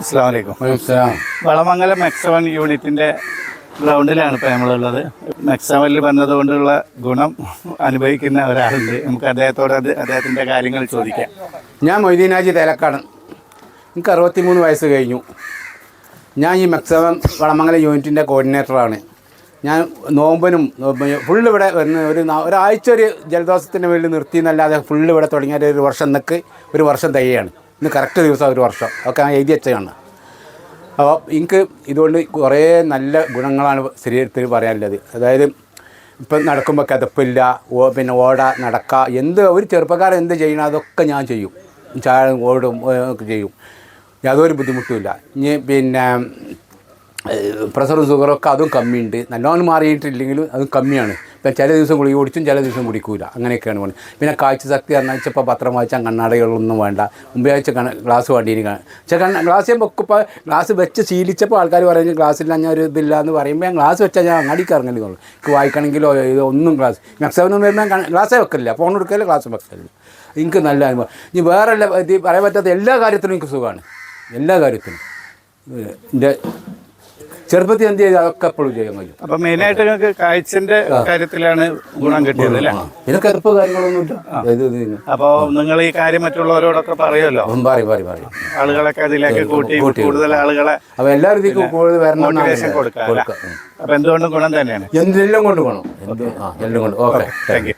അസ്സാം വലൈക്കും വളമംഗലം മെക്സവൺ യൂണിറ്റിന്റെ ഗ്രൗണ്ടിലാണ് ഇപ്പോൾ നമ്മളുള്ളത്. മെക്സവനിൽ വന്നതുകൊണ്ടുള്ള ഗുണം അനുഭവിക്കുന്ന ഒരാളുണ്ട്. നമുക്ക് അദ്ദേഹത്തോട് അത് അദ്ദേഹത്തിന്റെ കാര്യങ്ങൾ ചോദിക്കാം. ഞാൻ മൊയ്തീനാജി തേലക്കാട്. എനിക്ക് അറുപത്തിമൂന്ന് വയസ്സ് കഴിഞ്ഞു. ഞാൻ ഈ മെക്സവൻ വളമംഗലം യൂണിറ്റിന്റെ കോർഡിനേറ്ററാണ് ഞാൻ നോമ്പനും ഫുള്ള് ഇവിടെ വരുന്ന ഒരു ഒരാഴ്ച ഒരു ജലദോഷത്തിന്റെ വേണ്ടി നിർത്തി എന്നല്ലാതെ ഫുള്ള് ഇവിടെ തുടങ്ങിയ ഒരു വർഷം നിൽക്ക് ഒരു വർഷം തയ്യാണ് ഇന്ന് കറക്റ്റ് ദിവസം ഒരു വർഷം. ഒക്കെ ഞാൻ എഴുതി വെച്ചതാണ്. അപ്പോൾ എനിക്ക് ഇതുകൊണ്ട് കുറേ നല്ല ഗുണങ്ങളാണ് ശരീരത്തിൽ പറയാനുള്ളത്. അതായത് ഇപ്പം നടക്കുമ്പോൾ കിതപ്പില്ല ഓ പിന്നെ ഓട നടക്കുക എന്ത് ഒരു ചെറുപ്പക്കാരൻ എന്ത് ചെയ്യണം അതൊക്കെ ഞാൻ ചെയ്യും. ചായ ഓടും ഒക്കെ ചെയ്യും. യാതൊരു ബുദ്ധിമുട്ടുമില്ല ഇനി പിന്നെ പ്രഷറും ഒക്കെ അതും കമ്മിയുണ്ട്. നല്ലോണം മാറിയിട്ടില്ലെങ്കിലും അതും കമ്മിയാണ്. ചില ദിവസം ഗുളിക കുടിച്ചും ചില ദിവസം കുടിക്കൂല. അങ്ങനെയൊക്കെയാണ് പോകുന്നത് പിന്നെ കാഴ്ച ശക്തി ഇപ്പോൾ പത്രം വായിച്ചാൽ കണ്ണാടകളൊന്നും വേണ്ട. മുമ്പേ കണ്ണ ഗ്ലാസ് വേണ്ടിയിരിക്കുക പക്ഷേ കണ്ണ ഗ്ലാസ് ഞാൻ വെക്കുമ്പോൾ ഗ്ലാസ് വെച്ച് ശീലിച്ചപ്പോൾ ആൾക്കാർ പറയുന്നത് ഗ്ലാസ്സില്ല ഞാൻ ഒരു ഇതില്ല എന്ന് പറയുമ്പോൾ ഞാൻ ഗ്ലാസ് വെച്ചാൽ ഞാൻ അങ്ങാടിക്ക് ഇറങ്ങലേ ഉള്ളൂ എനിക്ക് വായിക്കണമെങ്കിലോ ഇത് ഒന്നും ഗ്ലാസ് മാക്സിമം വരുമ്പോൾ ഞാൻ ഗ്ലാസ്സേ വെക്കില്ല ഫോൺ എടുക്കില്ല ഗ്ലാസ് വെക്കില്ല എനിക്ക് നല്ല അനുഭവം. ഇനി വേറെ പറയാൻ പറ്റാത്ത എല്ലാ കാര്യത്തിനും എനിക്ക് സുഖമാണ് എല്ലാ കാര്യത്തിനും. എന്റെ ചെറുപ്പത്തിൽ എന്ത് ചെയ്ത് അതൊക്കെ എപ്പോഴും ചെയ്യാൻ കഴിയും. അപ്പൊ മെയിനായിട്ട് നിങ്ങൾക്ക് കാഴ്ചന്റെ കാര്യത്തിലാണ് ഗുണം കിട്ടിയത് അല്ലേ? പിന്നെ കറുപ്പ് കാര്യങ്ങളൊന്നുമില്ല. അപ്പോ നിങ്ങൾ ഈ കാര്യം മറ്റുള്ളവരോടൊക്കെ പറയുമല്ലോ? പറയും പറയും പറയും. ആളുകളൊക്കെ അതിലേക്ക് കൂട്ടി കൂടുതൽ ആളുകളെ അപ്പൊ എല്ലാവരും കൂടുതൽ വരണം കൊടുക്കാം. അപ്പൊ എന്തുകൊണ്ടും ഗുണം തന്നെയാണ്. എന്തെല്ലാം കൊണ്ട് എന്ത്? എല്ലാം കൊണ്ട്. ഓക്കെ. Thank you